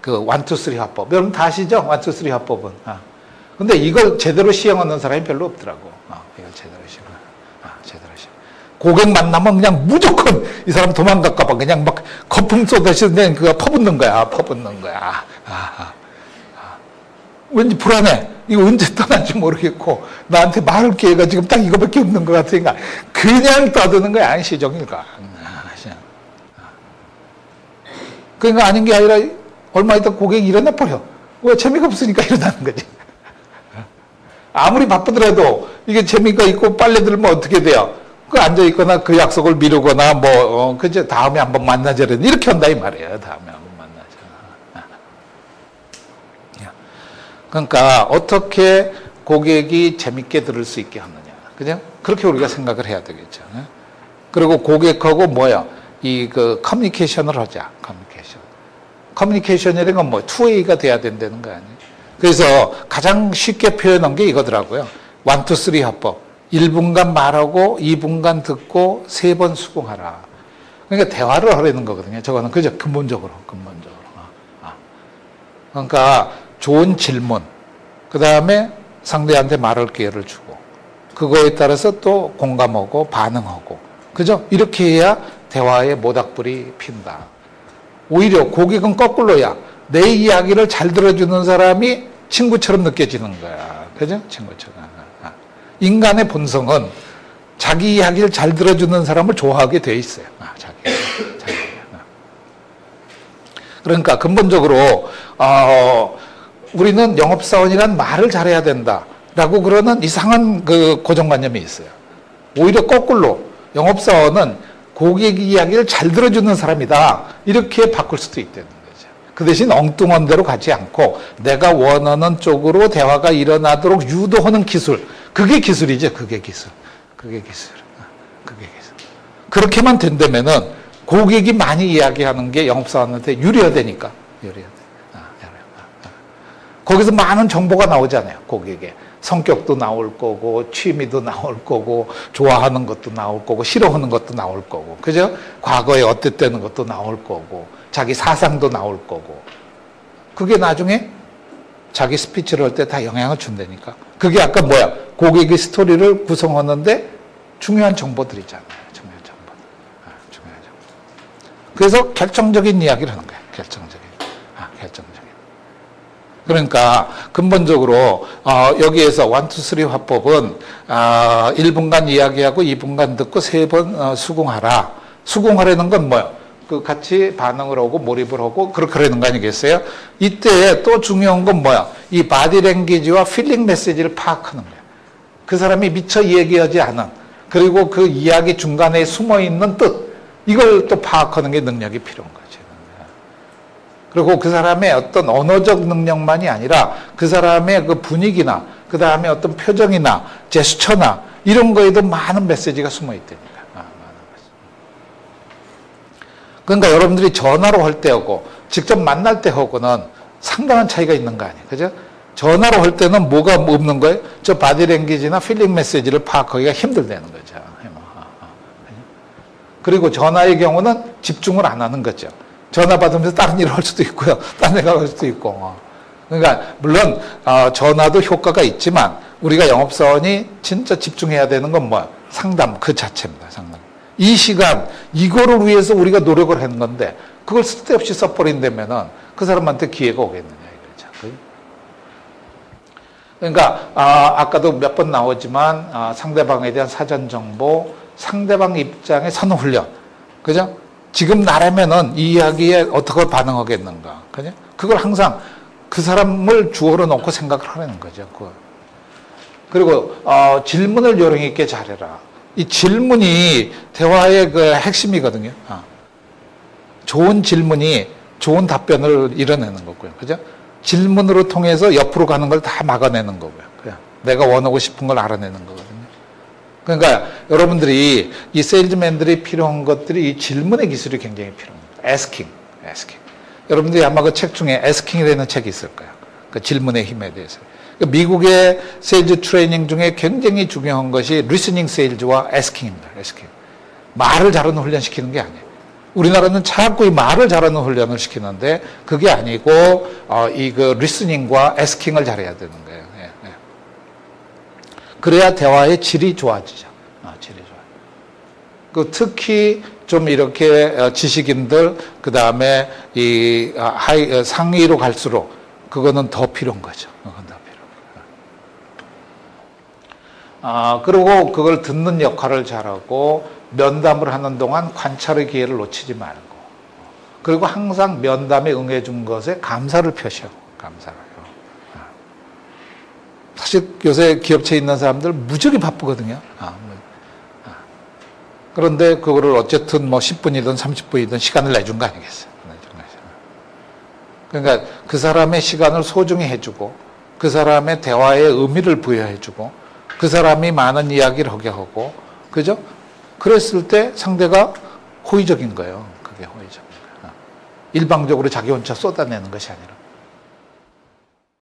그 원투 쓰리 화법. 여러분 다 아시죠? 원투 쓰리 화법은. 아. 근데 이걸 제대로 시행하는 사람이 별로 없더라고. 아, 이걸 제대로 시행. 아, 제대로 시행. 고객 만나면 그냥 무조건 이 사람 도망갈까 봐 그냥 막 거품 쏟아시 그냥 그거 퍼붓는 거야. 퍼붓는 거야. 아, 아, 아. 왠지 불안해. 이거 언제 떠날지 모르겠고 나한테 말할 기회가 지금 딱 이거밖에 없는 것 같으니까 그냥 떠드는 거야. 안시종일까. 그러니까 아닌 게 아니라 얼마 있다 고객이 일어나 버려. 왜 재미가 없으니까 일어나는 거지. 아무리 바쁘더라도 이게 재미가 있고 빨래 들면 어떻게 돼요? 그 앉아 있거나 그 약속을 미루거나 뭐 어, 그저 다음에 한번 만나자래 이렇게 한다 이 말이에요. 다음에 한번 만나자. 그러니까 어떻게 고객이 재밌게 들을 수 있게 하느냐, 그죠? 그렇게 우리가 생각을 해야 되겠죠. 그리고 고객하고 뭐야 이 그 커뮤니케이션을 하자. 커뮤니케이션. 커뮤니케이션이라는 건 뭐 투웨이가 돼야 된다는 거 아니에요? 그래서 가장 쉽게 표현한 게 이거더라고요. 원투 쓰리 합법. 1분간 말하고 2분간 듣고 3번 수긍하라. 그러니까 대화를 하려는 거거든요. 저거는 그죠? 근본적으로. 근본적으로. 아. 그러니까 좋은 질문. 그 다음에 상대한테 말할 기회를 주고. 그거에 따라서 또 공감하고 반응하고. 그죠? 이렇게 해야 대화의 모닥불이 핀다. 오히려 고객은 거꾸로야. 내 이야기를 잘 들어주는 사람이 친구처럼 느껴지는 거야. 그죠? 친구처럼. 인간의 본성은 자기 이야기를 잘 들어주는 사람을 좋아하게 돼 있어요. 아, 자기, 자기. 그러니까 근본적으로 어, 우리는 영업사원이란 말을 잘해야 된다라고 그러는 이상한 그 고정관념이 있어요. 오히려 거꾸로 영업사원은 고객 이야기를 잘 들어주는 사람이다 이렇게 바꿀 수도 있다는 거죠. 그 대신 엉뚱한 대로 가지 않고 내가 원하는 쪽으로 대화가 일어나도록 유도하는 기술 그게 기술이죠. 그게 기술. 그게 기술. 그게 기술. 그렇게만 된다면은 고객이 많이 이야기하는 게 영업사원한테 유리하다니까. 유리하다. 거기서 많은 정보가 나오잖아요. 고객의. 성격도 나올 거고, 취미도 나올 거고, 좋아하는 것도 나올 거고, 싫어하는 것도 나올 거고, 그죠? 과거에 어땠다는 것도 나올 거고, 자기 사상도 나올 거고. 그게 나중에 자기 스피치를 할 때 다 영향을 준다니까. 그게 아까 뭐야? 고객의 스토리를 구성하는데 중요한 정보들이잖아요. 중요한 정보. 아, 중요한 정보. 그래서 결정적인 이야기를 하는 거야. 결정적인. 아, 결정적인. 그러니까 근본적으로 어, 여기에서 원투 쓰리 화법은 어, 1분간 이야기하고 2분간 듣고 3번 어, 수긍하라. 수긍하라는 건 뭐야? 그 같이 반응을 하고 몰입을 하고 그렇게 하는 거 아니겠어요? 이때 또 중요한 건 뭐야? 이 바디 랭귀지와 필링 메시지를 파악하는 거야. 그 사람이 미처 얘기하지 않은 그리고 그 이야기 중간에 숨어 있는 뜻 이걸 또 파악하는 게 능력이 필요한 거죠. 그리고 그 사람의 어떤 언어적 능력만이 아니라 그 사람의 그 분위기나 그 다음에 어떤 표정이나 제스처나 이런 거에도 많은 메시지가 숨어 있다니까. 그러니까 여러분들이 전화로 할 때하고 직접 만날 때하고는 상당한 차이가 있는 거 아니에요. 그죠? 전화로 할 때는 뭐가 없는 거예요? 저 바디랭귀지나 필링 메시지를 파악하기가 힘들다는 거죠. 그리고 전화의 경우는 집중을 안 하는 거죠. 전화 받으면서 다른 일을 할 수도 있고요. 딴데갈 수도 있고. 그러니까 물론 어, 전화도 효과가 있지만 우리가 영업사원이 진짜 집중해야 되는 건 뭐야? 상담 그 자체입니다. 상담. 이 시간 이거를 위해서 우리가 노력을 하는 건데 그걸 쓸데없이 써버린다면은 그 사람한테 기회가 오겠느냐 이거죠. 그러니까 아, 까도 몇 번 나오지만 아, 상대방에 대한 사전 정보, 상대방 입장의 선호 훈련, 그죠? 지금 나라면은 이 이야기에 어떻게 반응하겠는가, 그죠? 그걸 항상 그 사람을 주어로 놓고 생각을 하는 거죠. 그걸. 그리고 어, 질문을 요령 있게 잘해라. 이 질문이 대화의 그 핵심이거든요. 어. 좋은 질문이 좋은 답변을 이뤄내는 거고요. 그죠? 질문으로 통해서 옆으로 가는 걸 다 막아내는 거고요. 그냥 내가 원하고 싶은 걸 알아내는 거거든요. 그러니까 여러분들이 이 세일즈맨들이 필요한 것들이 이 질문의 기술이 굉장히 필요합니다. asking, asking. 여러분들이 아마 그 책 중에 asking이라는 책이 있을 거예요. 그 질문의 힘에 대해서. 그 미국의 세일즈 트레이닝 중에 굉장히 중요한 것이 리스닝 세일즈와 에스킹입니다. 에스킹. 말을 잘하는 훈련시키는 게 아니에요. 우리나라는 자꾸 이 말을 잘하는 훈련을 시키는데 그게 아니고 어, 이그 리스닝과 에스킹을 잘해야 되는 거예요. 그래야 대화의 질이 좋아지죠. 아, 질이 좋아. 그 특히 좀 이렇게 어, 지식인들 그 다음에 이 아, 하이 어, 상위로 갈수록 그거는 더 필요한 거죠. 그건 더 필요. 아 그리고 그걸 듣는 역할을 잘하고 면담을 하는 동안 관찰의 기회를 놓치지 말고 그리고 항상 면담에 응해 준 것에 감사를 표시하고 감사를. 사실 요새 기업체에 있는 사람들 무지하게 바쁘거든요. 아, 뭐. 아. 그런데 그거를 어쨌든 뭐 10분이든 30분이든 시간을 내준 거 아니겠어요. 그러니까 그 사람의 시간을 소중히 해주고 그 사람의 대화에 의미를 부여해주고 그 사람이 많은 이야기를 하게 하고 그죠? 그랬을 때 상대가 호의적인 거예요. 그게 호의적인 거예요. 일방적으로 자기 혼자 쏟아내는 것이 아니라.